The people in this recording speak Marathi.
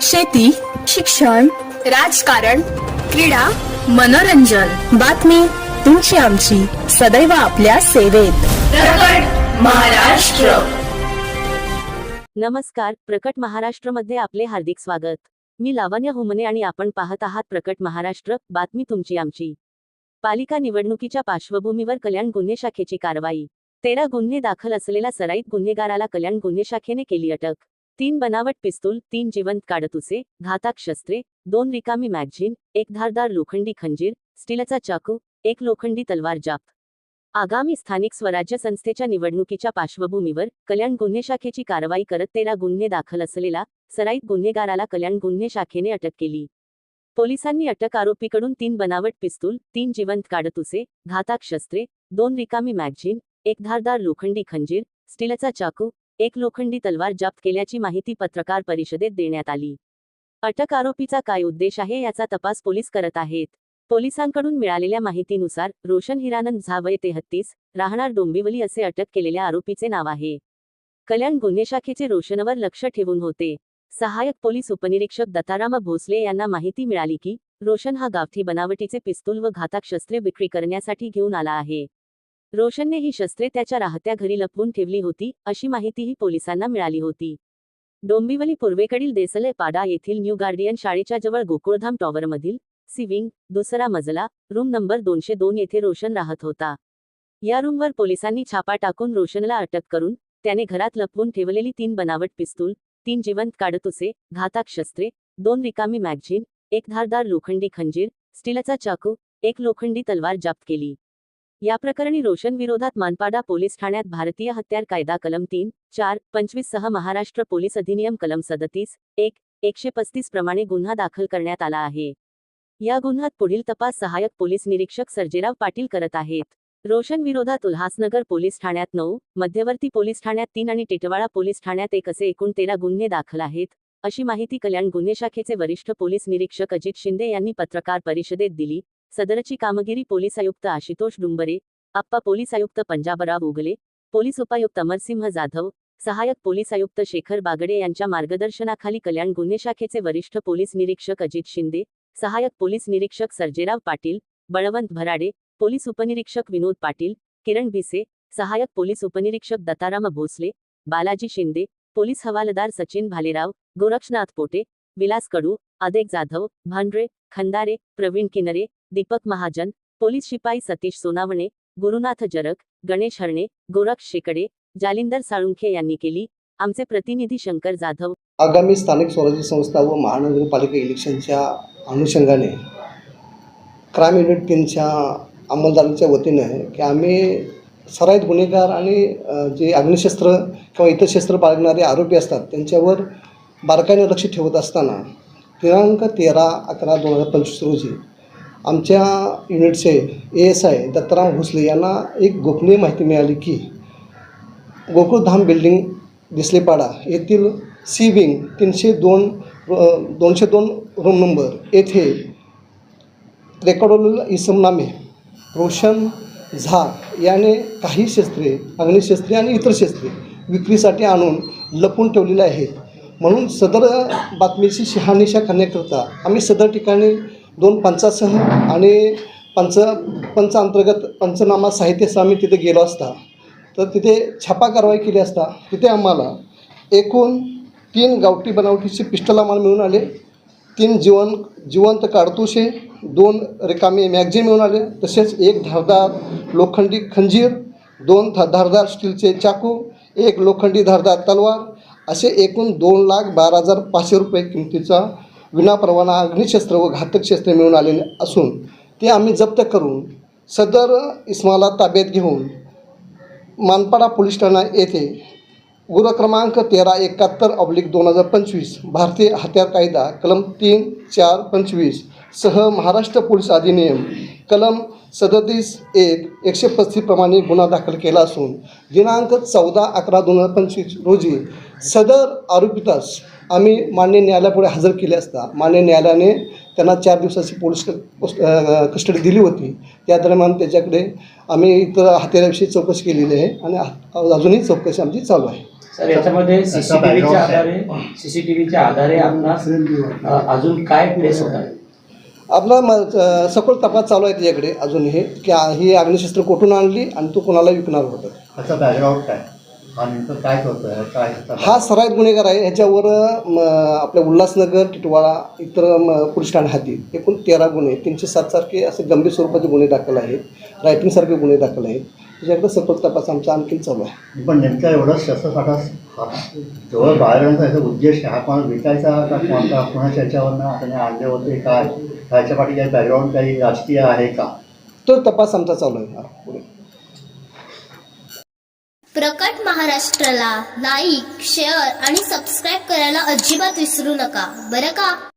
शेती शिक्षण राजकारण क्रीडा मनोरंजन. बातमी तुमची आमची. सदैव आपल्या सेवेत. प्रकट महाराष्ट्र. नमस्कार प्रकट महाराष्ट्रमध्ये आपले हार्दिक स्वागत. मी लावण्य हुमने आणि आपण पाहत आहात प्रकट महाराष्ट्र बातमी तुमची आमची. पालिका निवडणुकीच्या पार्श्वभूमीवर कल्याण गुन्हे शाखेची कारवाई. तेरा गुन्हे दाखल असलेल्या सराईत गुन्हेगाराला कल्याण गुन्हे शाखेने केली अटक. तीन बनावट पिस्तूल तीन जिवंत काडतुसे घातक शस्त्रे दोन रिकामी मॅगझिन एक धारदार लोखंडी खंजीर स्टीलचा चाकू एक लोखंडी तलवार जाप. आगामी स्थानिक स्वराज्य संस्थेच्या निवडणुकीच्या पार्श्वभूमीवर कल्याण गुन्हे शाखेची कारवाई करत तेरा गुन्हे दाखल असलेला सराईत गुन्हेगाराला कल्याण गुन्हे शाखेने अटक केली. पोलिसांनी अटक आरोपीकडून तीन बनावट पिस्तूल तीन जिवंत काडतुसे घातक शस्त्रे दोन रिकामी मॅगझिन एक धारदार लोखंडी खंजीर स्टीलचा चाकू एक लोखंडी तलवार जप्त केल्याची माहिती पत्रकार परिषदेत देण्यात आली. अटक आरोपीचा काय उद्देश आहे याचा तपास पोलीस करत आहेत. पोलिसांकडून मिळालेल्या माहितीनुसार रोशन हिरानंद झावय तेहत्तीस राहणार डोंबिवली असे अटक केलेल्या आरोपीचे नाव आहे. कल्याण गुन्हे शाखेचे रोशनवर लक्ष ठेवून होते. सहाय्यक पोलीस उपनिरीक्षक दत्ताराम भोसले यांना माहिती मिळाली की रोशन हा गावठी बनावटीचे पिस्तूल व घातक शस्त्रे विक्री करण्यासाठी घेऊन आला आहे. रोशनने ही शस्त्रे त्याच्या राहत्या घरी लपवून ठेवली होती अशी माहितीही पोलिसांना मिळाली होती. डोंबिवली पूर्वेकडील देसले पाडा येथील न्यू गार्डियन शाळेच्या जवळ गोकुळधाम टॉवरमधील सिविंग दुसरा मजला रूम नंबर दोनशे दोन येथे रोशन राहत होता. या रूमवर पोलिसांनी छापा टाकून रोशनला अटक करून त्याने घरात लपवून ठेवलेली तीन बनावट पिस्तूल तीन जिवंत काडतुसे घातक शस्त्रे दोन रिकामी मॅगझिन एक धारदार लोखंडी खंजीर स्टीलचा चाकू एक लोखंडी तलवार जप्त केली. या प्रकरणी रोशन विरोधात मानपाडा पोलीस ठाण्यात भारतीय हत्यार कायदा कलम तीन चार पंचवीस सह महाराष्ट्र पोलीस अधिनियम कलम सदतीस एक एकशे पस्तीस प्रमाणे गुन्हा दाखल करण्यात आला आहे. या गुन्ह्यात पुढील तपास सहाय्यक पोलीस निरीक्षक सर्जेराव पाटील करत आहेत. रोशन विरोधात उल्हासनगर पोलीस ठाण्यात नऊ मध्यवर्ती पोलीस ठाण्यात तीन आणि टिटवाळा पोलीस ठाण्यात एक असे एकूण तेरा गुन्हे दाखल आहेत अशी माहिती कल्याण गुन्हे शाखेचे वरिष्ठ पोलीस निरीक्षक अजित शिंदे यांनी पत्रकार परिषदेत दिली सदरची कामगिरी पोलीस आयुक्त आशितोष डुंबरे आप्पा पोलीस आयुक्त पंजाबराव उगले पोलीस उपायुक्त अमरसिंह जाधव सहायक पोलीस आयुक्त शेखर बागडे यांच्या मार्गदर्शनाखाली कल्याण गुन्हे शाखेचे वरिष्ठ पोलीस निरीक्षक अजित शिंदे सहायक पोलीस निरीक्षक सर्जेराव पाटील बळवंत भराडे पोलीस उपनिरीक्षक विनोद पाटील किरण भिसे सहायक पोलीस उपनिरीक्षक दत्ताराम भोसले बालाजी शिंदे पोलीस हवालदार सचिन भालेराव गोरक्षनाथ पोटे विलास कडू आदेक जाधव भांडरे खंदारे प्रवीण किनरे दीपक महाजन पोलीस शिपाई सतीश सोनावणे गुरुनाथ जरक गणेश हरणे गोरक्ष शेकडे जालिंदर साळुंखे यांनी केली. आमचे प्रतिनिधी शंकर जाधव. आगामी स्थानिक स्वराज्य संस्था व महानगरपालिका इलेक्शनच्या अनुषंगाने क्राईम युनिट तीनच्या अंमलदारांच्या वतीनं की आम्ही सराईत गुन्हेगार आणि जे अग्निशस्त्र किंवा इतर शस्त्र बाळगणारे आरोपी असतात त्यांच्यावर बारकाईने लक्ष ठेवत असताना दिनांक तेरा अकरा दोन हजार पंचवीस रोजी आमच्या युनिटचे A S I Dattaram Bhosale यांना एक गोपनीय माहिती मिळाली की गोकुळधाम बिल्डिंग दिसलेपाडा येथील सी विंग तीनशे दोन दोनशे दोन रूम नंबर येथे रेकॉर्डवरील इसमनामे रोशन झा याने काही शस्त्रे अग्निशस्त्रे आणि इतर शस्त्रे विक्रीसाठी आणून लपून ठेवलेले आहेत. म्हणून सदर बातमीची शहानिशा करण्याकरता आम्ही सदर ठिकाणी दोन पंचासह आणि पंच पंचांतर्गत पंचनामा साहित्य आम्ही तिथे गेलो असता. तर तिथे छापा कारवाई केली असता. तिथे आम्हाला एकूण तीन गावठी बनावटीचे पिस्टल आम्हाला मिळून आले. तीन जीवन जिवंत काडतुसे दोन रिकामे मॅगझिन मिळून आले. तसेच एक धारदार लोखंडी खंजीर दोन धा धारदार स्टीलचे चाकू एक लोखंडी धारदार तलवार असे एकूण दोन लाख बारा हजार पाचशे रुपये किमतीचा विनापरवाना अग्निशस्त्र व घातक शस्त्रे मिळून आलेले असून ते आम्ही जप्त करून सदर इस्माला ताब्यात घेऊन मानपाडा पोलीस ठाणा येथे गुर क्रमांक तेरा एकाहत्तर ऑब्लिक दोन हजार पंचवीस भारतीय हत्यार कायदा कलम तीन चार पंचवीस सह महाराष्ट्र पोलीस अधिनियम कलम सदतीस एक एकशे पस्तीस प्रमाणे गुन्हा दाखल केला असून दिनांक चौदा अकरा दोन हजार पंचवीस रोजी सदर आरोपितास आम्ही मान्य न्यायालयापुढे हजर केले असता मान्य न्यायालयाने त्यांना चार दिवसाची पोलीस कस्टडी दिली होती. त्या दरम्यान त्याच्याकडे आम्ही इतर हत्याराविषयी चौकशी केलेली आहे आणि अजूनही चौकशी आमची चालू आहे. सर याच्यामध्ये सीसीटीव्हीच्या background आधारे सीसीटीव्हीच्या आधारे आपणास अजून काय ट्रेस होतात आपला म सखोल तपास चालू आहे त्याच्याकडे अजून हे की ही अग्निशस्त्र कुठून आणली आणि तो कोणाला विकणार होतं. त्याचा बॅकग्राऊंड काय? हा नेमकं काय करतोय काय हा सराईत गुन्हेगार आहे. ह्याच्यावर म, आपल्या उल्हासनगर टिटवाळा इतर म, पोलीस ठाणे हाती एकूण तेरा गुन्हे तीनशे सातसारखे असे गंभीर स्वरूपाचे गुन्हे दाखल आहेत. रायटिंगसारखे गुन्हे दाखल आहेत. त्याच्याकडे सखोल तपास आमचा आणखीन चालू आहे. पण नेमका एवढा शस्त्रसाठा जवळ बाहेर आणण्याचा याचा उद्देश हा कोण विकायचा का कोणता कोणाच्या याच्यावरनं त्याने आणले होते काय ह्याच्या पाठी काही बॅकग्राऊंड काही राजकीय आहे का? तो तपास आमचा चालू आहे. पुढे. प्रकट महाराष्ट्राला लाईक शेअर आणि सबस्क्राईब करायला अजिबात विसरू नका. बरं का?